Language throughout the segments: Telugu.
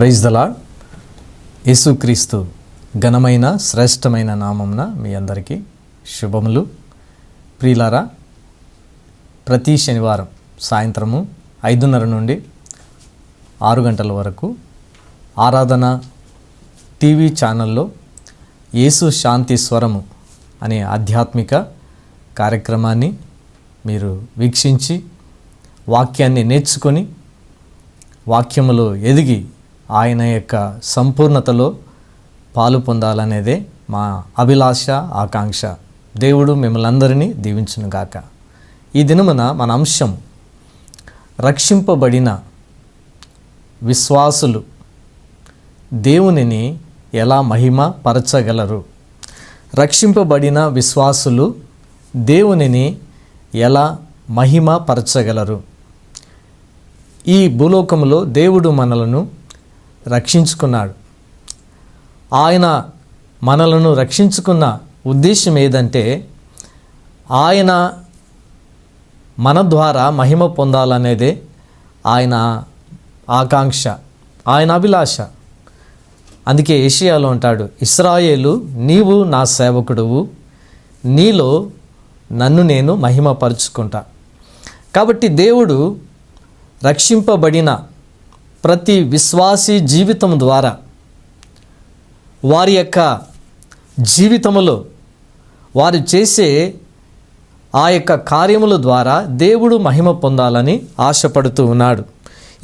ప్రైజ్ దలా యేసుక్రీస్తు ఘనమైన శ్రేష్టమైన నామంన మీ అందరికీ శుభములు. ప్రియులారా ప్రతి శనివారం సాయంత్రము ఐదున్నర నుండి ఆరు గంటల వరకు ఆరాధన టీవీ ఛానల్లో యేసు శాంతి స్వరము అనే ఆధ్యాత్మిక కార్యక్రమాన్ని మీరు వీక్షించి వాక్యాన్ని నేర్చుకొని వాక్యములో ఎదిగి ఆయన యొక్క సంపూర్ణతలో పాలు పొందాలనేదే మా అభిలాష ఆకాంక్ష. దేవుడు మిమ్మల్ని అందరినీ దీవించునుగాక. ఈ దినమున మన అంశం రక్షింపబడిన విశ్వాసులు దేవునిని ఎలా మహిమ పరచగలరు రక్షింపబడిన విశ్వాసులు దేవునిని ఎలా మహిమ పరచగలరు ఈ భూలోకంలో దేవుడు మనలను రక్షించుకున్నాడు. ఆయన మనలను రక్షించుకున్న ఉద్దేశం ఏదంటే ఆయన మన ద్వారా మహిమ పొందాలనేదే ఆయన ఆకాంక్ష ఆయన అభిలాష. అందుకే ఏషియాలో అంటాడు ఇస్రాయేలు నీవు నా సేవకుడువు. నీలో నన్ను నేను మహిమపరుచుకుంటా. కాబట్టి దేవుడు రక్షింపబడిన ప్రతి విశ్వాసీ జీవితం ద్వారా వారి యొక్క జీవితములో వారు చేసే ఆ యొక్క కార్యముల ద్వారా దేవుడు మహిమ పొందాలని ఆశపడుతూ ఉన్నాడు.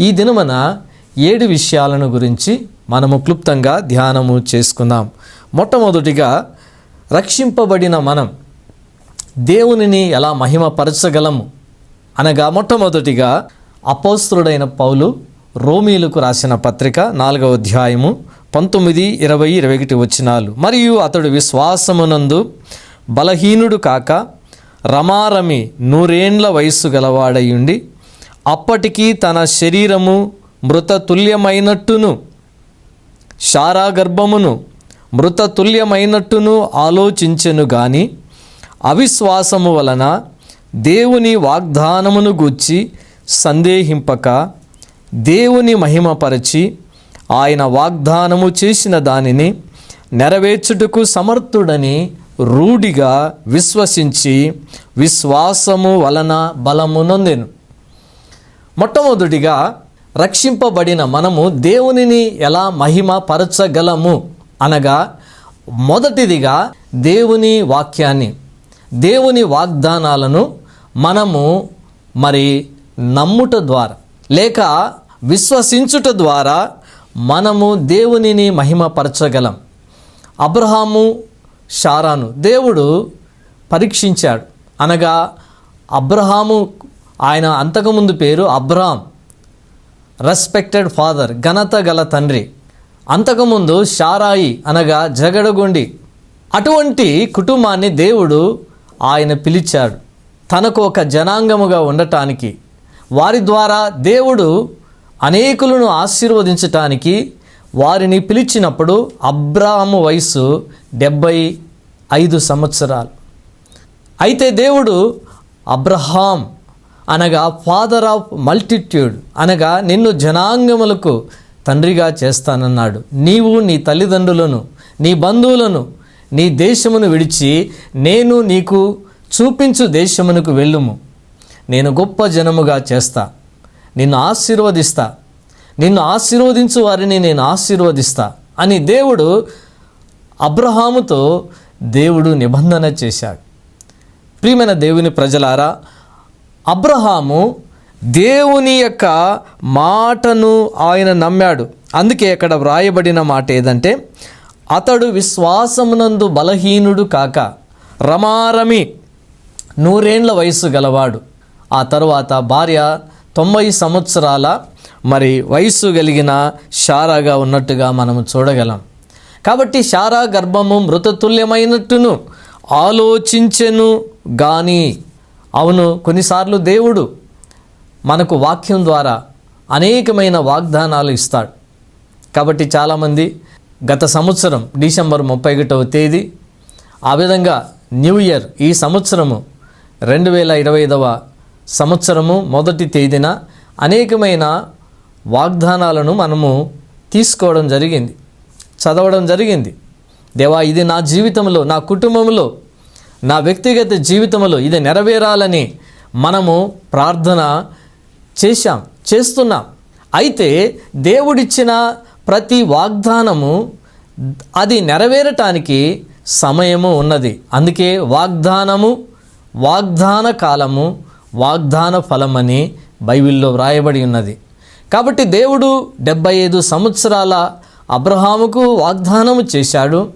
ఈ దినమన ఏడు విషయాలను గురించి మనము క్లుప్తంగా ధ్యానము చేసుకుందాం. మొట్టమొదటిగా రక్షింపబడిన మనం దేవునిని ఎలా మహిమపరచగలము అనగా మొట్టమొదటిగా అపోస్తుడైన పౌలు రోమీలకు రాసిన పత్రిక నాలుగవ అధ్యాయము పంతొమ్మిది ఇరవై ఇరవై ఒకటి వచ్చినాలు మరియు అతడు విశ్వాసమునందు బలహీనుడు కాక రమారమి నూరేండ్ల వయస్సు గలవాడయుండి అప్పటికి తన శరీరము మృతతుల్యమైనట్టును శారాగర్భమును మృతతుల్యమైనట్టును ఆలోచించెను గాని అవిశ్వాసము వలన దేవుని వాగ్దానమును గూర్చి సందేహింపక దేవుని మహిమపరచి ఆయన వాగ్దానము చేసిన దానిని నెరవేర్చుటకు సమర్థుడని రూఢిగా విశ్వసించి విశ్వాసము వలన బలము నొందెను. మొట్టమొదటిగా రక్షింపబడిన మనము దేవునిని ఎలా మహిమపరచగలము అనగా మొదటిదిగా దేవుని వాక్యాన్ని దేవుని వాగ్దానాలను మనము మరి నమ్ముట ద్వారా లేక విశ్వసించుట ద్వారా మనము దేవునిని మహిమపరచగలం. అబ్రహాము షారాను దేవుడు పరీక్షించాడు. అనగా అబ్రహాము ఆయన అంతకుముందు పేరు అబ్రహాం రెస్పెక్టెడ్ ఫాదర్ ఘనత గల తండ్రి. అంతకుముందు షారాయి అనగా జగడగొండి. అటువంటి కుటుంబాన్ని దేవుడు ఆయన పిలిచాడు. తనకు ఒక జనాంగముగా ఉండటానికి. వారి ద్వారా దేవుడు అనేకులను ఆశీర్వదించటానికి వారిని పిలిచినప్పుడు అబ్రాహము వయసు డెబ్బై ఐదు సంవత్సరాలు. అయితే దేవుడు అబ్రహాం అనగా ఫాదర్ ఆఫ్ మల్టిట్యూడ్ అనగా నిన్ను జనాంగములకు తండ్రిగా చేస్తానన్నాడు. నీవు నీ తల్లిదండ్రులను నీ బంధువులను నీ దేశమును విడిచి నేను నీకు చూపించు దేశమునకు వెళ్ళుము. నేను గొప్ప జనముగా చేస్తా. నిన్ను ఆశీర్వదిస్తా. నిన్ను ఆశీర్వదించు వారిని నేను ఆశీర్వదిస్తా అని దేవుడు అబ్రహాముతో దేవుడు నిబంధన చేశాడు. ప్రియమైన దేవుని ప్రజలారా అబ్రహాము దేవుని యొక్క మాటను ఆయన నమ్మాడు. అందుకే అక్కడ వ్రాయబడిన మాట ఏదంటే అతడు విశ్వాసమునందు బలహీనుడు కాక రమారమి నూరేండ్ల వయస్సు గలవాడు. ఆ తరువాత భార్య తొంభై సంవత్సరాల మరి వయస్సు కలిగిన షారాగా ఉన్నట్టుగా మనము చూడగలం. కాబట్టి షారా గర్భము మృతతుల్యమైనట్టును ఆలోచించెను గాని. అవును కొన్నిసార్లు దేవుడు మనకు వాక్యం ద్వారా అనేకమైన వాగ్దానాలు ఇస్తాడు. కాబట్టి చాలామంది గత సంవత్సరం డిసెంబర్ ముప్పై ఒకటవ తేదీ ఆ విధంగా న్యూ ఇయర్ ఈ సంవత్సరము రెండు వేల ఇరవై ఐదవ సంవత్సరము మొదటి తేదీన అనేకమైన వాగ్దానాలను మనము తీసుకోవడం జరిగింది. చదవడం జరిగింది. దేవా ఇది నా జీవితంలో నా కుటుంబంలో నా వ్యక్తిగత జీవితంలో ఇది నెరవేరాలని మనము ప్రార్థన చేశాం చేస్తున్నాం. అయితే దేవుడిచ్చిన ప్రతి వాగ్దానము అది నెరవేరటానికి సమయము ఉన్నది. అందుకే వాగ్దానము వాగ్దాన కాలము వాగ్దాన ఫలమని బైబిల్లో వ్రాయబడి ఉన్నది. కాబట్టి దేవుడు డెబ్బై ఐదు సంవత్సరాల అబ్రహాముకు వాగ్దానము చేశాడు.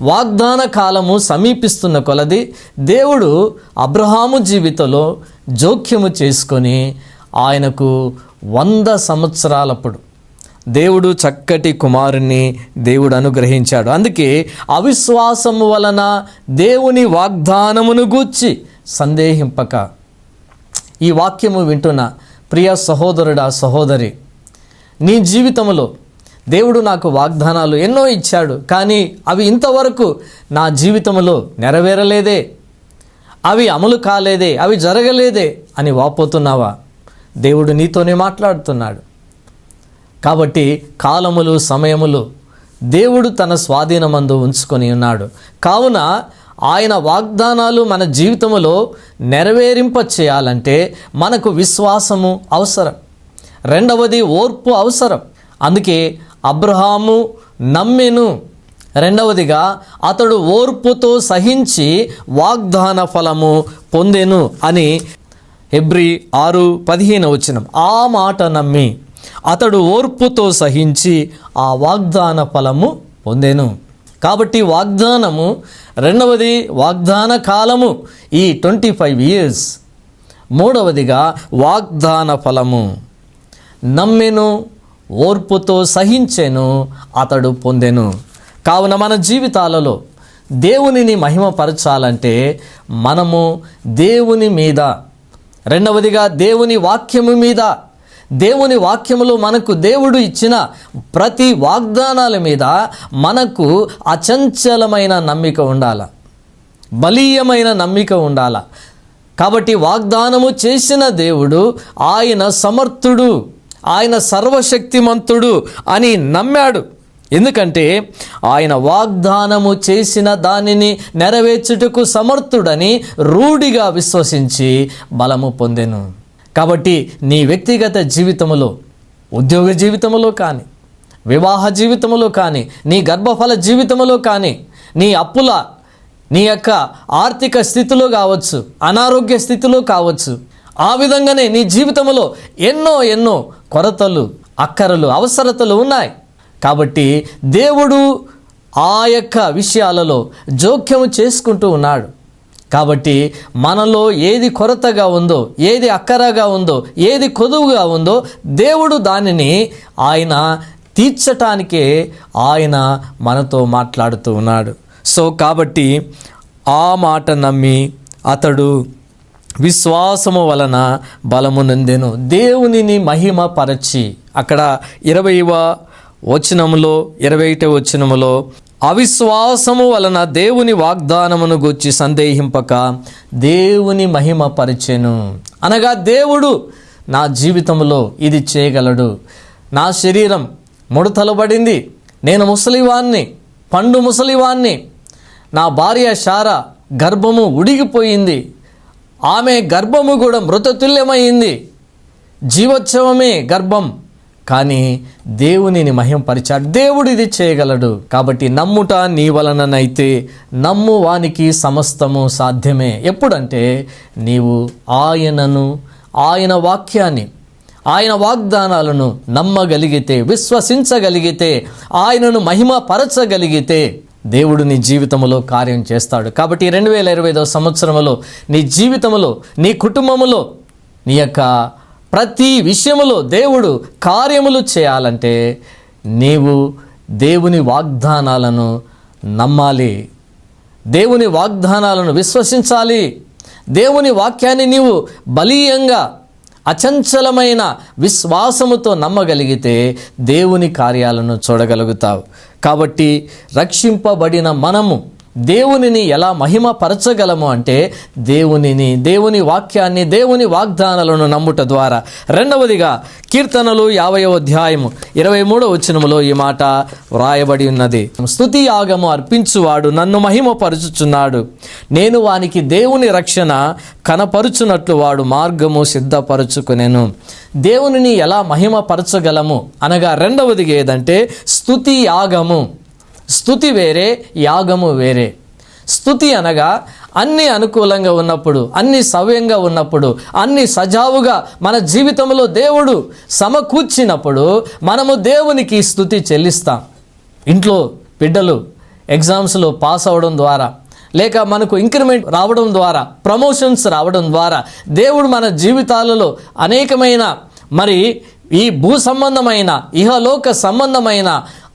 వాగ్దాన కాలము సమీపిస్తున్న కొలది దేవుడు అబ్రహాము జీవితంలో జోక్యము చేసుకొని ఆయనకు వంద సంవత్సరాలప్పుడు దేవుడు చక్కటి కుమారుణ్ణి దేవుడు అనుగ్రహించాడు. అందుకే అవిశ్వాసము వలన దేవుని వాగ్దానమును గూర్చి సందేహింపక ఈ వాక్యము వింటున్న ప్రియ సహోదరుడా సహోదరి నీ జీవితంలో దేవుడు నాకు వాగ్దానాలు ఎన్నో ఇచ్చాడు కానీ అవి ఇంతవరకు నా జీవితంలో నెరవేరలేదే అవి అమలు కాలేదే అవి జరగలేదే అని వాపోతున్నావా? దేవుడు నీతోనే మాట్లాడుతున్నాడు. కాబట్టి కాలములు సమయములు దేవుడు తన స్వాధీనమందు ఉంచుకొని ఉన్నాడు. కావున ఆయన వాగ్దానాలు మన జీవితంలో నెరవేరింప చేయాలంటే మనకు విశ్వాసము అవసరం. రెండవది ఓర్పు అవసరం. అందుకే అబ్రహాము నమ్మెను. రెండవదిగా అతడు ఓర్పుతో సహించి వాగ్దాన ఫలము పొందెను అని హెబ్రి ఆరు పదిహేను వచ్చినం ఆ మాట నమ్మి అతడు ఓర్పుతో సహించి ఆ వాగ్దాన ఫలము పొందెను. కాబట్టి వాగ్దానము రెండవది వాగ్దాన కాలము ఈ ట్వంటీ ఫైవ్ ఇయర్స్ మూడవదిగా వాగ్దాన ఫలము. నమ్మెను ఓర్పుతో సహించెను అతడు పొందెను. కావున మన జీవితాలలో దేవునిని మహిమపరచాలంటే మనము దేవుని మీద రెండవదిగా దేవుని వాక్యము మీద దేవుని వాక్యములో మనకు దేవుడు ఇచ్చిన ప్రతి వాగ్దానాల మీద మనకు అచంచలమైన నమ్మిక ఉండాల. బలీయమైన నమ్మిక ఉండాల. కాబట్టి వాగ్దానము చేసిన దేవుడు ఆయన సమర్థుడు ఆయన సర్వశక్తిమంతుడు అని నమ్మాడు. ఎందుకంటే ఆయన వాగ్దానము చేసిన దానిని నెరవేర్చుటకు సమర్థుడని రూఢిగా విశ్వసించి బలము పొందెను. కాబట్టి నీ వ్యక్తిగత జీవితంలో ఉద్యోగ జీవితంలో కానీ వివాహ జీవితంలో కానీ నీ గర్భఫల జీవితంలో కానీ నీ అప్పుల నీ యొక్క ఆర్థిక స్థితిలో కావచ్చు అనారోగ్య స్థితిలో కావచ్చు ఆ విధంగానే నీ జీవితంలో ఎన్నో ఎన్నో కొరతలు అక్కరలు అవసరతలు ఉన్నాయి. కాబట్టి దేవుడు ఆ యొక్క విషయాలలో జోక్యం చేసుకుంటూ ఉన్నాడు. కాబట్టి మనలో ఏది కొరతగా ఉందో ఏది అక్కరగా ఉందో ఏది కొదువుగా ఉందో దేవుడు దానిని ఆయన తీర్చటానికే ఆయన మనతో మాట్లాడుతూ ఉన్నాడు. సో కాబట్టి ఆ మాట నమ్మి అతడు విశ్వాసము వలన బలము నందెను. దేవునిని మహిమపరచి అక్కడ ఇరవైవ వచనములో ఇరవై వచనములో అవిశ్వాసము వలన దేవుని వాగ్దానమును గూర్చి సందేహింపక దేవుని మహిమ పరిచెను. అనగా దేవుడు నా జీవితంలో ఇది చేయగలడు. నా శరీరం ముడతలబడింది. నేను ముసలివాణ్ణి పండు ముసలివాణ్ణి. నా భార్య శార గర్భము ఉడిగిపోయింది. ఆమె గర్భము కూడా మృతతుల్యమైంది. జీవోత్సవమే గర్భం. కానీ దేవునిని మహింపరిచాడు. దేవుడు ఇది చేయగలడు. కాబట్టి నమ్ముట నీ వలననైతే నమ్ము వానికి సమస్తము సాధ్యమే. ఎప్పుడంటే నీవు ఆయనను ఆయన వాక్యాన్ని ఆయన వాగ్దానాలను నమ్మగలిగితే విశ్వసించగలిగితే ఆయనను మహిమపరచగలిగితే దేవుడు నీ జీవితంలో కార్యం చేస్తాడు. కాబట్టి రెండు వేల ఇరవై ఐదవ సంవత్సరంలో నీ జీవితంలో నీ కుటుంబములో నీ యొక్క ప్రతి విషయములో దేవుడు కార్యములు చేయాలంటే నీవు దేవుని వాగ్దానాలను నమ్మాలి. దేవుని వాగ్దానాలను విశ్వసించాలి. దేవుని వాక్యాన్ని నీవు బలీయంగా అచంచలమైన విశ్వాసముతో నమ్మగలిగితే దేవుని కార్యాలను చూడగలుగుతావు. కాబట్టి రక్షింపబడిన మనము దేవునిని ఎలా మహిమపరచగలము అంటే దేవునిని దేవుని వాక్యాన్ని దేవుని వాగ్దానాలను నమ్ముట ద్వారా. రెండవదిగా కీర్తనలు యాభైవ అధ్యాయము ఇరవై మూడో వచనములో ఈ మాట వ్రాయబడి ఉన్నది. స్థుతి యాగము అర్పించువాడు నన్ను మహిమపరుచుచున్నాడు. నేను వానికి దేవుని రక్షణ కనపరుచునట్లు వాడు మార్గము సిద్ధపరుచుకునేను. దేవునిని ఎలా మహిమపరచగలము అనగా రెండవది ఏదంటే స్థుతి యాగము. స్థుతి వేరే యాగము వేరే. స్థుతి అనగా అన్ని అనుకూలంగా ఉన్నప్పుడు అన్ని సవ్యంగా ఉన్నప్పుడు అన్ని సజావుగా మన జీవితంలో దేవుడు సమకూర్చినప్పుడు మనము దేవునికి స్థుతి చెల్లిస్తాం. ఇంట్లో బిడ్డలు ఎగ్జామ్స్లో పాస్ అవ్వడం ద్వారా లేక మనకు ఇంక్రిమెంట్ రావడం ద్వారా ప్రమోషన్స్ రావడం ద్వారా దేవుడు మన జీవితాలలో అనేకమైన మరి ఈ భూ సంబంధమైన ఇహలోక సంబంధమైన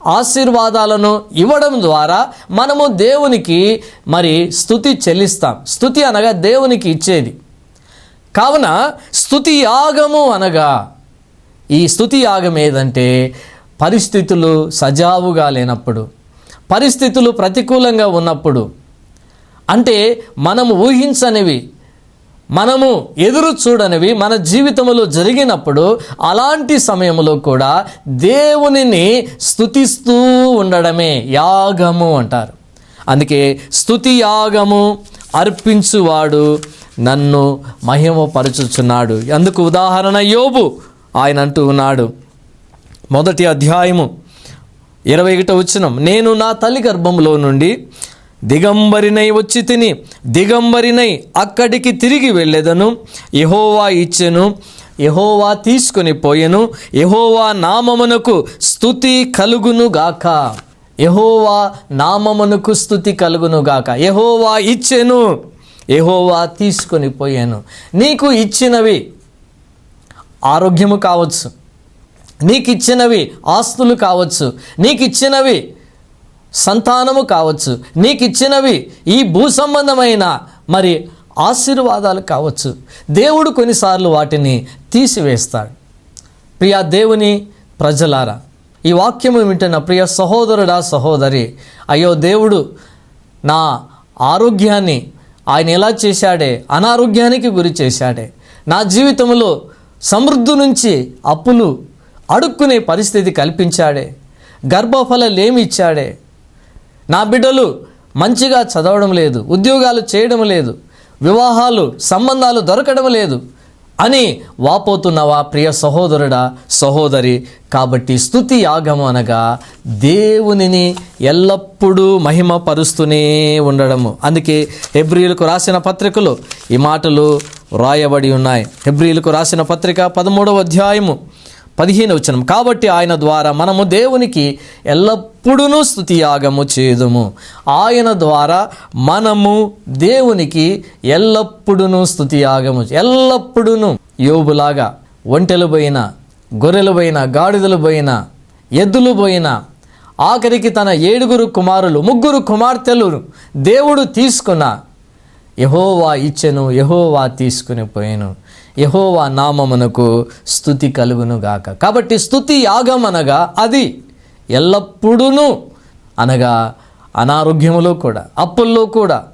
ఆశీర్వాదాలను ఇవ్వడం ద్వారా మనము దేవునికి మరి స్థుతి చెల్లిస్తాం. స్థుతి అనగా దేవునికి ఇచ్చేది. కావున స్థుతి యాగము అనగా ఈ స్థుతి యాగం ఏదంటే పరిస్థితులు సజావుగా లేనప్పుడు పరిస్థితులు ప్రతికూలంగా ఉన్నప్పుడు. అంటే మనము ఊహించనివి మనము ఎదురు చూడనివి మన జీవితంలో జరిగినప్పుడు అలాంటి సమయంలో కూడా దేవునిని స్థుతిస్తూ ఉండడమే యాగము అంటారు. అందుకే స్థుతి యాగము అర్పించువాడు నన్ను మహిమపరచుచున్నాడు. అందుకు ఉదాహరణ యోబు ఆయన అంటూ ఉన్నాడు. మొదటి అధ్యాయము ఇరవై ఒకటో వచ్చినం నేను నా తల్లి గర్భంలో నుండి దిగంబరినై వచ్చి తిని దిగంబరినై అక్కడికి తిరిగి వెళ్ళేదను. యహోవా ఇచ్చెను యహోవా తీసుకొని పోయెను యహోవా నామమునకు స్థుతి కలుగును గాక. యహోవా నామమునకు స్థుతి కలుగును గాక. యహోవా ఇచ్చెను యహోవా తీసుకొని పోయాను. నీకు ఇచ్చినవి ఆరోగ్యము కావచ్చు. నీకు ఇచ్చినవి ఆస్తులు కావచ్చు. నీకు ఇచ్చినవి సంతానము కావచ్చు. నీకు ఇచ్చినవి ఈ భూ సంబంధమైన మరి ఆశీర్వాదాలు కావచ్చు. దేవుడు కొన్నిసార్లు వాటిని తీసివేస్తాడు. ప్రియ దేవుని ప్రజలారా ఈ వాక్యము వింటున్న ప్రియ సహోదరుడా సహోదరి అయ్యో దేవుడు నా ఆరోగ్యాన్ని ఆయన ఎలా చేశాడే అనారోగ్యానికి గురి చేశాడే నా జీవితంలో సమృద్ధి నుంచి అప్పులు అడుక్కునే పరిస్థితి కల్పించాడే గర్భఫలలేమి ఇచ్చాడే నా బిడ్డలు మంచిగా చదవడం లేదు ఉద్యోగాలు చేయడం లేదు వివాహాలు సంబంధాలు దొరకడం లేదు అని వాపోతున్నవా ప్రియ సహోదరుడా సహోదరి? కాబట్టి స్థుతి యాగము అనగా దేవునిని ఎల్లప్పుడూ మహిమపరుస్తూనే ఉండడము. అందుకే హెబ్రియులకు రాసిన పత్రికలో ఈ మాటలు వ్రాయబడి ఉన్నాయి. హెబ్రియులకు రాసిన పత్రిక పదమూడవ అధ్యాయము. పదిహేను వచనం. కాబట్టి ఆయన ద్వారా మనము దేవునికి ఎల్లప్పుడూ స్థుతియాగము చేదుము. ఆయన ద్వారా మనము దేవునికి ఎల్లప్పుడూ స్థుతియాగము ఎల్లప్పుడూ యోబులాగా ఒంటెలు పోయిన గొర్రెలు పోయిన గాడిదలు పోయిన ఎద్దులు పోయిన ఆఖరికి తన ఏడుగురు కుమారులు ముగ్గురు కుమార్తెలు దేవుడు తీసుకున్న యహోవా ఇచ్చెను యహోవా తీసుకుని పోయాను. యహోవా నామమునకు స్థుతి కలుగును గాక. కాబట్టి స్థుతి యాగం అనగా అది ఎల్లప్పుడూ అనగా అనారోగ్యములో కూడా అప్పుల్లో కూడా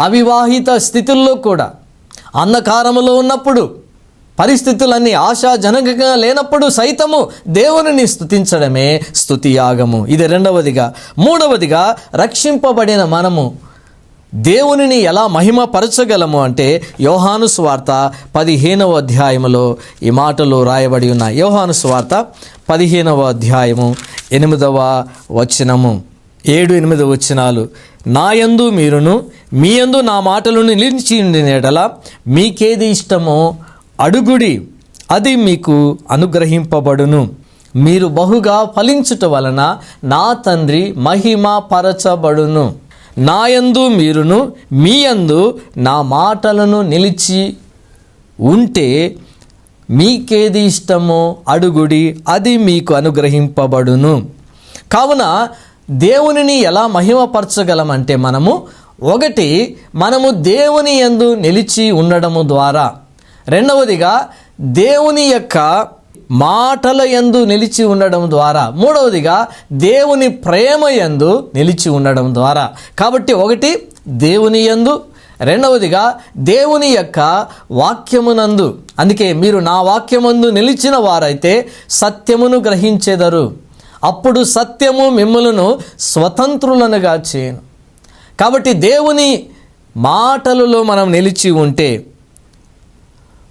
అవివాహిత స్థితుల్లో కూడా అంధకారములో ఉన్నప్పుడు పరిస్థితులన్నీ ఆశాజనకంగా లేనప్పుడు సైతము దేవునిని స్థుతించడమే స్థుతి యాగము. ఇది రెండవదిగా. మూడవదిగా రక్షింపబడిన మనము దేవునిని ఎలా మహిమపరచగలము అంటే యోహాను స్వార్త పదిహేనవ అధ్యాయములో ఈ మాటలు రాయబడి ఉన్నాయి. యోహాను స్వార్త పదిహేనవ అధ్యాయము ఎనిమిదవ వచనము. ఏడు ఎనిమిది వచనాలు. నాయందు మీరును మీ యందు నా మాటలను నిలిచి మీకేది ఇష్టమో అడుగుడి అది మీకు అనుగ్రహింపబడును. మీరు బహుగా ఫలించుట వలన నా తండ్రి మహిమ పరచబడును నాయందు మీరును మీ యందు నా మాటలను నిలిచి ఉంటే మీకేది ఇష్టమో అడుగుడి అది మీకు అనుగ్రహింపబడును. కావున దేవునిని ఎలా మహిమపరచగలమంటే మనము ఒకటి మనము దేవుని యందు నిలిచి ఉండడము ద్వారా. రెండవదిగా దేవుని యొక్క మాటల ఎందు నిలిచి ఉండడం ద్వారా మూడవదిగా దేవుని ప్రేమ యందు నిలిచి ఉండడం ద్వారా. కాబట్టి ఒకటి దేవుని యందు. రెండవదిగా దేవుని యొక్క వాక్యమునందు. అందుకే మీరు నా వాక్యమందు నిలిచిన వారైతే సత్యమును గ్రహించెదరు. అప్పుడు సత్యము మిమ్మలను స్వతంత్రులనుగా చేయను. కాబట్టి దేవుని మాటలలో మనం నిలిచి ఉంటే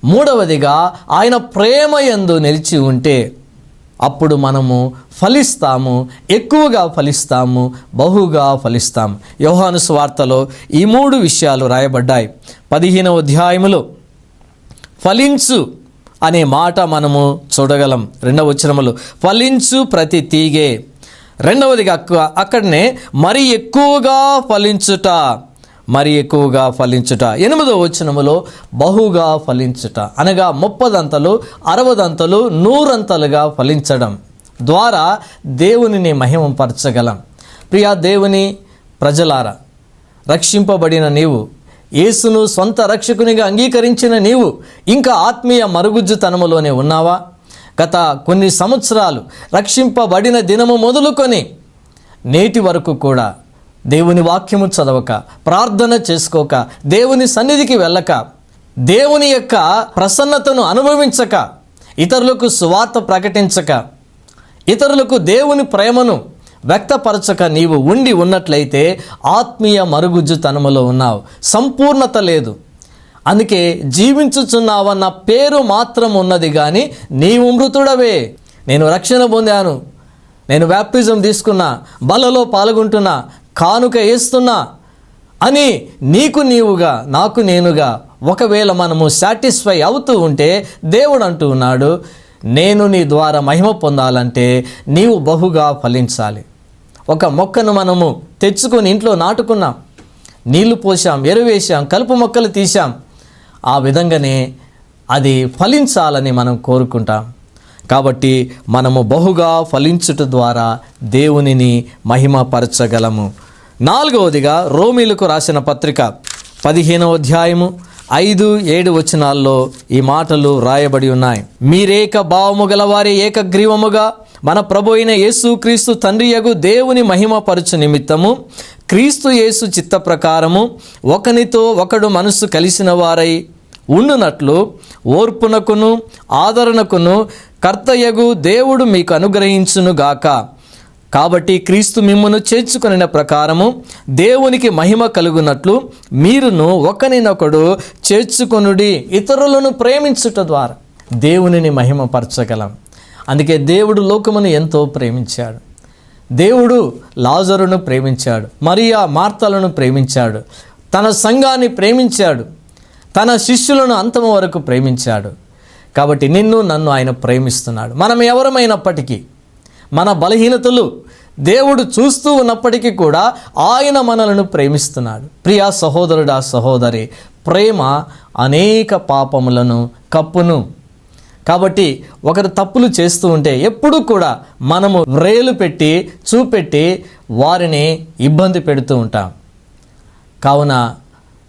మూడవదిగా ఆయన ప్రేమ యందు నిలిచి ఉంటే అప్పుడు మనము ఫలిస్తాము ఎక్కువగా ఫలిస్తాము బహుగా ఫలిస్తాము. యోహాను స్వార్తలో ఈ మూడు విషయాలు రాయబడ్డాయి. పదిహేనవ అధ్యాయములో ఫలించు అనే మాట మనము చూడగలం. రెండవ వచనములు ఫలించు ప్రతి తీగే. రెండవదిగా అక్కడనే మరి ఎక్కువగా ఫలించుట మరి ఎక్కువగా ఫలించుట. ఎనిమిదో వచనములో బహుగా ఫలించుట. అనగా ముప్పదంతలు అరవదంతలు నూరంతలుగా ఫలించడం ద్వారా దేవునిని మహిమపరచగలం. ప్రియా దేవుని ప్రజలారా రక్షింపబడిన నీవు యేసును సొంత రక్షకునిగా అంగీకరించిన నీవు ఇంకా ఆత్మీయ మరుగుజ్జుతనములోనే ఉన్నావా? గత కొన్ని సంవత్సరాలు రక్షింపబడిన దినము మొదలుకొని నేటి వరకు కూడా దేవుని వాక్యము చదవక ప్రార్థన చేసుకోక దేవుని సన్నిధికి వెళ్ళక దేవుని యొక్క ప్రసన్నతను అనుభవించక ఇతరులకు సువార్త ప్రకటించక ఇతరులకు దేవుని ప్రేమను వ్యక్తపరచక నీవు ఉండి ఉన్నట్లయితే ఆత్మీయ మరుగుజ్జుతనములో ఉన్నావు. సంపూర్ణత లేదు. అందుకే జీవించుచున్నావన్న పేరు మాత్రం ఉన్నది కానీ నీవు మృతుడవే. నేను రక్షణ పొందాను. నేను వ్యాప్తిజం తీసుకున్నా. బలలో పాల్గొంటున్నా. కానుక వేస్తున్నా అని నీకు నీవుగా నాకు నేనుగా ఒకవేళ మనము సాటిస్ఫై అవుతూ ఉంటే దేవుడు అంటూ ఉన్నాడు నేను నీ ద్వారా మహిమ పొందాలంటే నీవు బహుగా ఫలించాలి. ఒక మొక్కను మనము తెచ్చుకొని ఇంట్లో నాటుకున్నాం నీళ్ళు పోసాం ఎరువేశాం కలుపు మొక్కలు తీసాం ఆ విధంగానే అది ఫలించాలని మనం కోరుకుంటాం. కాబట్టి మనము బహుగా ఫలించుట ద్వారా దేవునిని మహిమపరచగలము. నాలుగవదిగా రోమిలకు రాసిన పత్రిక పదిహేనవ అధ్యాయము ఐదు ఏడు వచనాల్లో ఈ మాటలు రాయబడి ఉన్నాయి. మీరేక భావము గలవారి ఏకగ్రీవముగా మన ప్రభు అయిన యేసు క్రీస్తు తండ్రియగు దేవుని మహిమపరచు నిమిత్తము క్రీస్తు యేసు చిత్త ప్రకారము ఒకనితో ఒకడు మనసు కలిసిన వారై ఉండునట్లు ఓర్పునకును ఆదరణకును కర్తయగు దేవుడు మీకు అనుగ్రహించునుగాక కాబట్టి క్రీస్తు మిమ్మను చేర్చుకొనిన ప్రకారము దేవునికి మహిమ కలుగునట్లు మీరును ఒకరినొకడు చేర్చుకొనుడి ఇతరులను ప్రేమించుట ద్వారా దేవునిని మహిమపరచగలం. అందుకే దేవుడు లోకమును ఎంతో ప్రేమించాడు. దేవుడు లాజరును ప్రేమించాడు మరియా మార్తలను ప్రేమించాడు తన సంఘాన్ని ప్రేమించాడు తన శిష్యులను అంతము వరకు ప్రేమించాడు. కాబట్టి నిన్ను నన్ను ఆయన ప్రేమిస్తున్నాడు. మనం ఎవరమైనప్పటికీ మన బలహీనతలు దేవుడు చూస్తూ ఉన్నప్పటికీ కూడా ఆయన మనలను ప్రేమిస్తున్నాడు. ప్రియా సహోదరుడా సహోదరి ప్రేమ అనేక పాపములను కప్పును. కాబట్టి ఒకరు తప్పులు చేస్తూ ఉంటే ఎప్పుడూ కూడా మనము రేలు పెట్టి చూపెట్టి వారిని ఇబ్బంది పెడుతూ ఉంటాం. కావున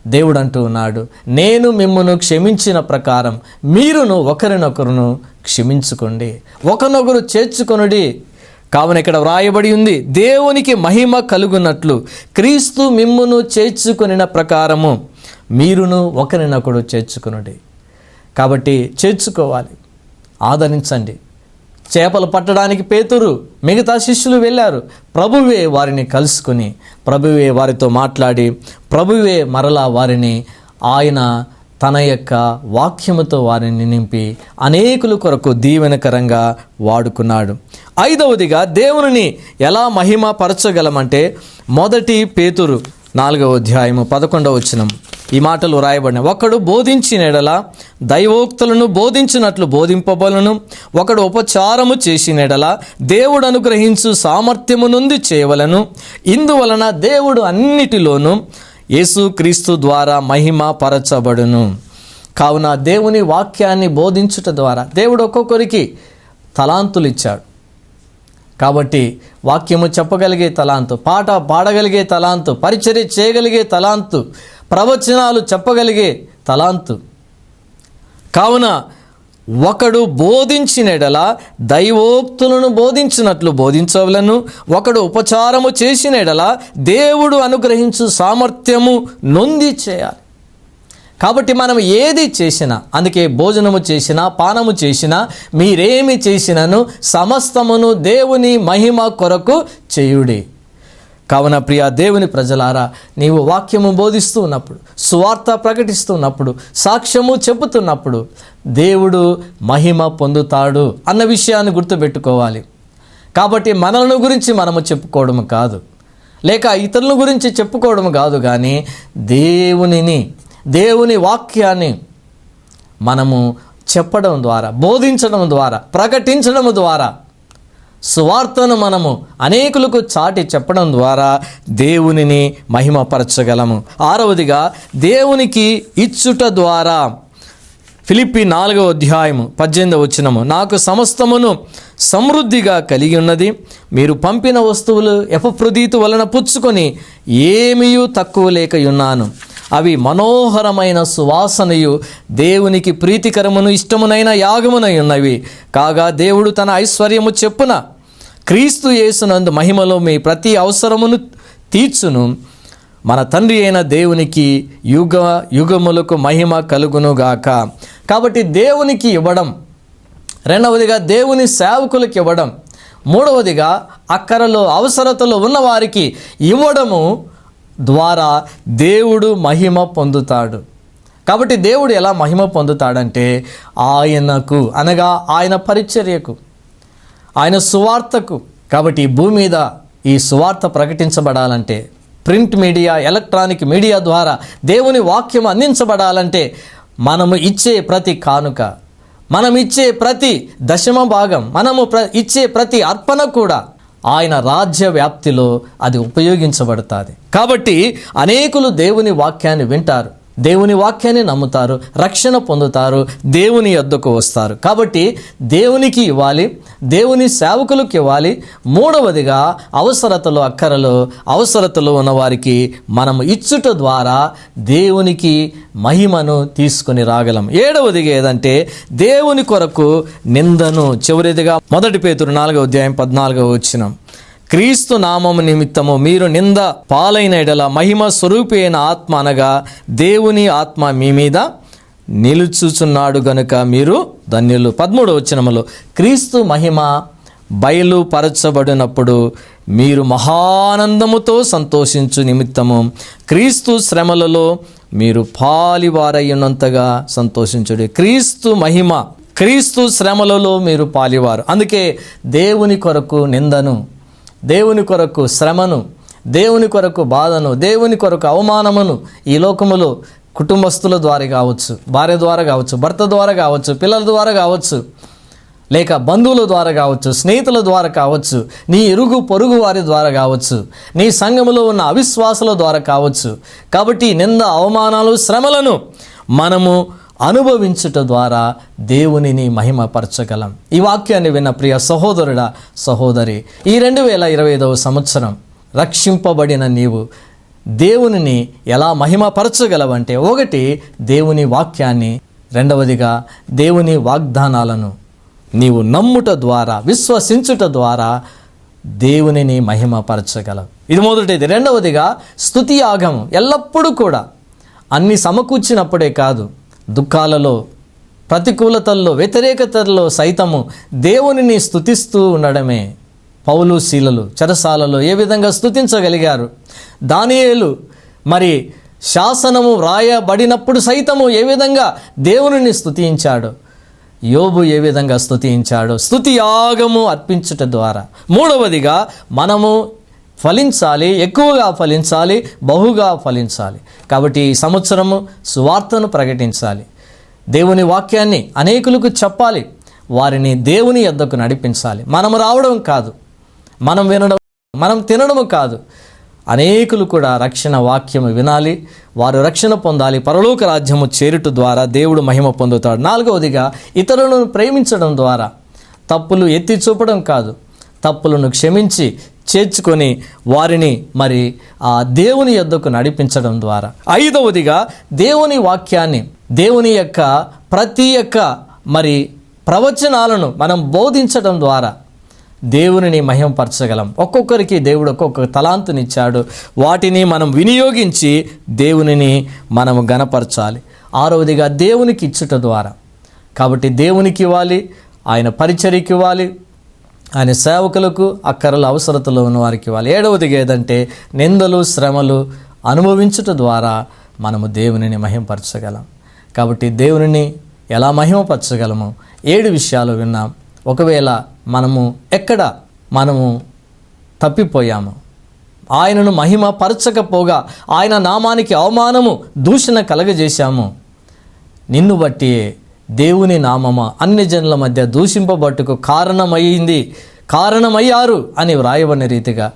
దేవుడు అంటూ ఉన్నాడు నేను మిమ్మను క్షమించిన ప్రకారం మీరును ఒకరినొకరును క్షమించుకోండి. ఒకనొకరు చేర్చుకొనుడి. కావున ఇక్కడ వ్రాయబడి ఉంది దేవునికి మహిమ కలుగునట్లు క్రీస్తు మిమ్మును చేర్చుకొనిన ప్రకారము మీరును ఒకరినొకడు చేర్చుకునుడి. కాబట్టి చేర్చుకోవాలి ఆదరించండి. చేపలు పట్టడానికి పేతురు మిగతా శిష్యులు వెళ్ళారు ప్రభువే వారిని కలుసుకుని ప్రభువే వారితో మాట్లాడి ప్రభువే మరలా వారిని ఆయన తన యొక్క వాక్యముతో వారిని నింపి అనేకుల కొరకు దీవెనకరంగా వాడుకున్నాడు. ఐదవదిగా దేవుని ఎలా మహిమ పరచగలమంటే మొదటి పేతురు నాలుగవ అధ్యాయము పదకొండవ వచనం. ఈ మాటలు రాయబడిన ఒకడు బోధించిన ఎడల దైవోక్తులను బోధించినట్లు బోధింపబలను ఒకడు ఉపచారము చేసిన ఎడల దేవుడు అనుగ్రహించు సామర్థ్యము నుండి చేయవలను. ఇందువలన దేవుడు అన్నిటిలోనూ యేసుక్రీస్తు ద్వారా మహిమ పరచబడును కావున దేవుని వాక్యాన్ని బోధించుట ద్వారా దేవుడు ఒక్కొక్కరికి తలాంతులు ఇచ్చాడు కాబట్టి వాక్యము చెప్పగలిగే తలాంతు పాట పాడగలిగే తలాంతు పరిచర్య చేయగలిగే తలాంతు ప్రవచనాలు చెప్పగలిగే తలాంతు. కావున ఒకడు బోధించినడల దైవోక్తులను బోధించినట్లు బోధించవలను. ఒకడు ఉపచారము చేసినడల దేవుడు అనుగ్రహించు సామర్థ్యము నొంది చేయాలి. కాబట్టి మనం ఏది చేసినా అందుకే భోజనము చేసినా పానము చేసినా మీరేమి చేసినను సమస్తమును దేవుని మహిమ కొరకు చేయుడి. కావున ప్రియ దేవుని ప్రజలారా నీవు వాక్యము బోధిస్తూ ఉన్నప్పుడు సువార్త ప్రకటిస్తున్నప్పుడు సాక్ష్యము చెబుతున్నప్పుడు దేవుడు మహిమ పొందుతాడు అన్న విషయాన్ని గుర్తుపెట్టుకోవాలి. కాబట్టి మనలను గురించి మనము చెప్పుకోవడం కాదు. లేక ఇతరుల గురించి చెప్పుకోవడం కాదు కానీ దేవునిని దేవుని వాక్యాన్ని మనము చెప్పడం ద్వారా బోధించడం ద్వారా ప్రకటించడం ద్వారా సువార్తను మనము అనేకులకు చాటి చెప్పడం ద్వారా దేవునిని మహిమపరచగలము. ఆరవదిగా దేవునికి ఇచ్చుట ద్వారా. ఫిలిప్పి నాలుగవ అధ్యాయము పద్దెనిమిదవ వచ్చినము నాకు సమస్తమును సమృద్ధిగా కలిగి ఉన్నది. మీరు పంపిన వస్తువులు ఎపప్రదీతు వలన పుచ్చుకొని ఏమీయూ తక్కువ లేకయున్నాను. అవి మనోహరమైన సువాసనయు దేవునికి ప్రీతికరమును ఇష్టమునైన యాగమునై ఉన్నవి. కాగా దేవుడు తన ఐశ్వర్యము చెప్పున క్రీస్తు యేసునందు మహిమలో మీ ప్రతి అవసరమును తీర్చును. మన తండ్రి అయిన దేవునికి యుగ యుగములకు మహిమ కలుగునుగాక. కాబట్టి దేవునికి ఇవ్వడం రెండవదిగా దేవుని సేవకులకు ఇవ్వడం మూడవదిగా అక్కరలో అవసరతలో ఉన్నవారికి ఇవ్వడము ద్వారా దేవుడు మహిమ పొందుతాడు. కాబట్టి దేవుడు ఎలా మహిమ పొందుతాడంటే ఆయనకు అనగా ఆయన పరిచర్యకు. ఆయన సువార్తకు. కాబట్టి భూమి మీద ఈ సువార్త ప్రకటించబడాలంటే ప్రింట్ మీడియా ఎలక్ట్రానిక్ మీడియా ద్వారా దేవుని వాక్యం అందించబడాలంటే మనము ఇచ్చే ప్రతి కానుక మనం ఇచ్చే ప్రతి దశమ భాగం మనము ప్ర ఇచ్చే ప్రతి అర్పణ కూడా ఆయన రాజ్య వ్యాప్తిలో అది ఉపయోగించబడుతుంది. కాబట్టి అనేకులు దేవుని వాక్యాన్ని వింటారు. దేవుని వాక్యాన్ని నమ్ముతారు రక్షణ పొందుతారు దేవుని యొద్దకు వస్తారు. కాబట్టి దేవునికి ఇవ్వాలి దేవుని సేవకులకు ఇవ్వాలి. మూడవదిగా అవసరతలు అక్కరలు అవసరతలు ఉన్నవారికి మనం ఇచ్చుట ద్వారా దేవునికి మహిమను తీసుకొని రాగలం. ఏడవదిగా ఏదంటే దేవుని కొరకు నిందను. చివరిదిగా మొదటి పేతురు నాలుగవ అధ్యాయం పద్నాలుగవ వచ్చినాం క్రీస్తు నామము నిమిత్తము మీరు నింద పాలైన ఎడల మహిమ స్వరూపి అయిన ఆత్మ అనగా దేవుని ఆత్మ మీ మీద నిలుచుచున్నాడు గనుక మీరు ధన్యులు. పదమూడు వచనములో క్రీస్తు మహిమ బయలుపరచబడినప్పుడు మీరు మహానందముతో సంతోషించు నిమిత్తము. క్రీస్తు శ్రమలలో మీరు పాలివారయ్యున్నంతగా సంతోషించుడి. క్రీస్తు మహిమ క్రీస్తు శ్రమలలో మీరు పాలివారు. అందుకే దేవుని కొరకు నిందను దేవుని కొరకు శ్రమను దేవుని కొరకు బాధను దేవుని కొరకు అవమానమును ఈ లోకములో కుటుంబస్తుల ద్వారా కావచ్చు భార్య ద్వారా కావచ్చు భర్త ద్వారా కావచ్చు పిల్లల ద్వారా కావచ్చు లేక బంధువుల ద్వారా కావచ్చు స్నేహితుల ద్వారా కావచ్చు నీ ఇరుగు పొరుగు వారి ద్వారా కావచ్చు నీ సంఘములో ఉన్న అవిశ్వాసుల ద్వారా కావచ్చు. కాబట్టి నింద అవమానాలు శ్రమలను మనము అనుభవించుట ద్వారా దేవునిని మహిమపరచగలం. ఈ వాక్యాన్ని విన్న ప్రియ సహోదరుడా సహోదరి ఈ రెండు వేల ఇరవై ఐదవ సంవత్సరం రక్షింపబడిన నీవు దేవునిని ఎలా మహిమపరచగలవంటే ఒకటి దేవుని వాక్యాన్ని రెండవదిగా దేవుని వాగ్దానాలను నీవు నమ్ముట ద్వారా విశ్వసించుట ద్వారా దేవునిని మహిమపరచగలవు ఇది మొదటిది. రెండవదిగా స్తుతి యాగం ఎల్లప్పుడూ కూడా అన్ని సమకూర్చినప్పుడే కాదు. దుఃఖాలలో ప్రతికూలతల్లో వ్యతిరేకతల్లో సైతము దేవునిని స్థుతిస్తూ ఉండడమే. పౌలు శీలలు చెరసాలలో ఏ విధంగా స్థుతించగలిగారు దానియేలు మరి శాసనము వ్రాయబడినప్పుడు సైతము ఏ విధంగా దేవునిని స్థుతించాడు యోబు ఏ విధంగా స్థుతించాడు స్థుతి యాగము అర్పించుట ద్వారా. మూడవదిగా మనము ఫలించాలి ఎక్కువగా ఫలించాలి బహుగా ఫలించాలి. కాబట్టి ఈ సంవత్సరము సువార్తను ప్రకటించాలి. దేవుని వాక్యాన్ని అనేకులకు చెప్పాలి. వారిని దేవుని యొద్దకు నడిపించాలి. మనము రావడం కాదు. మనం వినడం మనం తినడము కాదు. అనేకులు కూడా రక్షణ వాక్యము వినాలి. వారు రక్షణ పొందాలి. పరలోక రాజ్యము చేరుట ద్వారా దేవుడు మహిమ పొందుతాడు. నాలుగవదిగా ఇతరులను ప్రేమించడం ద్వారా తప్పులు ఎత్తి చూపడం కాదు. తప్పులను క్షమించి చేర్చుకొని వారిని మరి ఆ దేవుని యొద్దకు నడిపించడం ద్వారా. ఐదవదిగా దేవుని వాక్యాన్ని దేవుని యొక్క ప్రతి యొక్క మరి ప్రవచనాలను మనం బోధించడం ద్వారా దేవునిని మహింపరచగలం ఒక్కొక్కరికి దేవుడు ఒక్కొక్క తలాంతునిచ్చాడు. వాటిని మనం వినియోగించి దేవునిని మనము గనపరచాలి ఆరవదిగా దేవునికి ఇచ్చుట ద్వారా. కాబట్టి దేవునికి ఇవ్వాలి ఆయన పరిచర్యకి ఇవ్వాలి ఆయన సేవకులకు అక్కరలు అవసరతలో ఉన్న వారికి ఇవ్వాలి ఏడవదిగా ఏదంటే నిందలు శ్రమలు అనుభవించుట ద్వారా మనము దేవునిని మహింపరచగలం. కాబట్టి దేవునిని ఎలా మహిమపరచగలము? ఏడు విషయాలు విన్నాం. ఒకవేళ మనము ఎక్కడ మనము తప్పిపోయాము. ఆయనను మహిమ పరచకపోగా ఆయన నామానికి అవమానము దూషణ కలగజేశాము. నిన్ను బట్టి దేవుని నామమ? అన్ని జనుల మధ్య దూషింపబట్టుకు కారణమయ్యింది. కారణమయ్యారు అని వ్రాయబడిన రీతిగా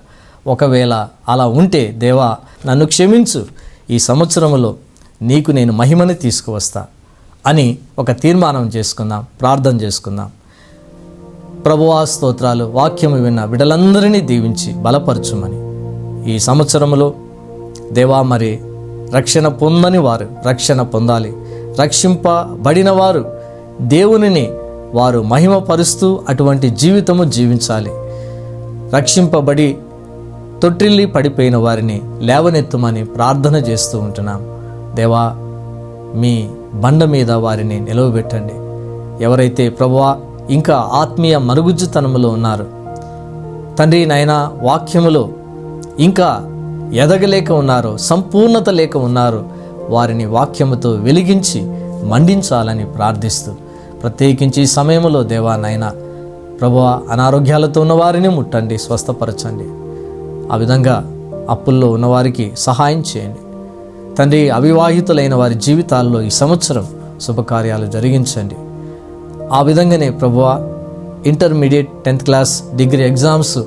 ఒకవేళ అలా ఉంటే దేవా నన్ను క్షమించు. ఈ సంవత్సరంలో నీకు నేను మహిమని తీసుకువస్తా అని ఒక తీర్మానం చేసుకుందాం ప్రార్థన చేసుకుందాం. ప్రభువా స్తోత్రాలు వాక్యము విన్న బిడ్డలందరినీ దీవించి బలపరచుమని. ఈ సంవత్సరంలో దేవా మరి రక్షణ పొందని వారు రక్షణ పొందాలి. రక్షింపబడిన వారు దేవునిని వారు మహిమపరుస్తూ అటువంటి జీవితము జీవించాలి. రక్షింపబడి తొట్టిల్లి పడిపోయిన వారిని లేవనెత్తుమని ప్రార్థన చేస్తూ ఉంటున్నాం. దేవా మీ బండ మీద వారిని నిలవబెట్టండి. ఎవరైతే ప్రభువా ఇంకా ఆత్మీయ మరుగుజ్జుతనములో ఉన్నారు తండ్రి నాయన వాక్యములో ఇంకా ఎదగలేక ఉన్నారు సంపూర్ణత లేక ఉన్నారు వారిని వాక్యముతో వెలిగించి మండించాలని ప్రార్థిస్తూ ప్రత్యేకించి ఈ సమయంలో దేవా నైనా ప్రభు అనారోగ్యాలతో ఉన్న వారిని ముట్టండి స్వస్థపరచండి. ఆ విధంగా అప్పుల్లో ఉన్నవారికి సహాయం చేయండి. తండ్రి అవివాహితులైన వారి జీవితాల్లో ఈ సంవత్సరం శుభకార్యాలు జరిగించండి. ఆ విధంగానే ప్రభువ intermediate tenth class degree exams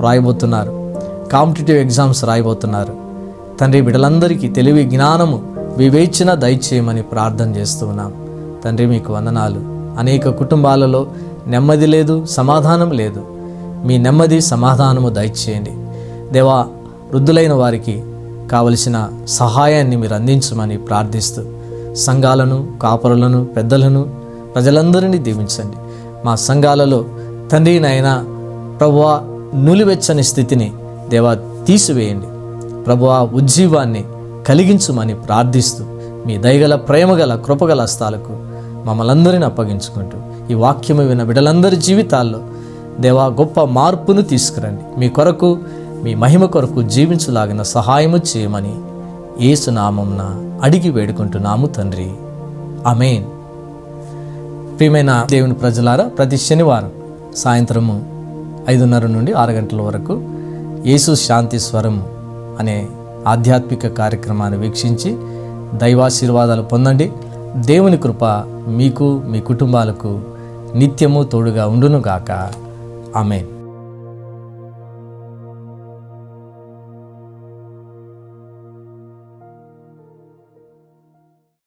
రాయబోతున్నారు. Competitive exams రాయబోతున్నారు. తండ్రి బిడ్డలందరికీ తెలివి జ్ఞానము వివేచన దయచేయమని ప్రార్థన చేస్తున్నాం. తండ్రి మీకు వందనాలు. అనేక కుటుంబాలలో నెమ్మది లేదు సమాధానం లేదు. మీ నెమ్మది సమాధానము దయచేయండి. దేవా వృద్ధులైన వారికి కావలసిన సహాయాన్ని మీరు అందించమని ప్రార్థిస్తూ సంఘాలను కాపరులను పెద్దలను ప్రజలందరినీ దీవించండి. మా సంఘాలలో తండ్రి నాయన ప్రభువా నులివెచ్చని స్థితిని దేవా తీసివేయండి. ప్రభువా ఉజ్జీవాన్ని కలిగించుమని ప్రార్థిస్తూ మీ దయగల ప్రేమగల కృపగల హస్తాలకు మమ్మల్ని అప్పగించుకుంటూ ఈ వాక్యము విన్న బిడ్డలందరి జీవితాల్లో దేవా గొప్ప మార్పును తీసుకురండి. మీ కొరకు మీ మహిమ కొరకు జీవించలాగిన సహాయము చేయమని ఏసునామంన అడిగి వేడుకుంటున్నాము తండ్రి. అమేన్ ప్రియమైన దేవుని ప్రజలారా ప్రతి శనివారం సాయంత్రము ఐదున్నర నుండి ఆరు గంటల వరకు యేసు శాంతి స్వరం అనే ఆధ్యాత్మిక కార్యక్రమాన్ని వీక్షించి దైవాశీర్వాదాలు పొందండి. దేవుని కృప మీకు మీ కుటుంబాలకు నిత్యము తోడుగా ఉండునుగాక. ఆమెన్.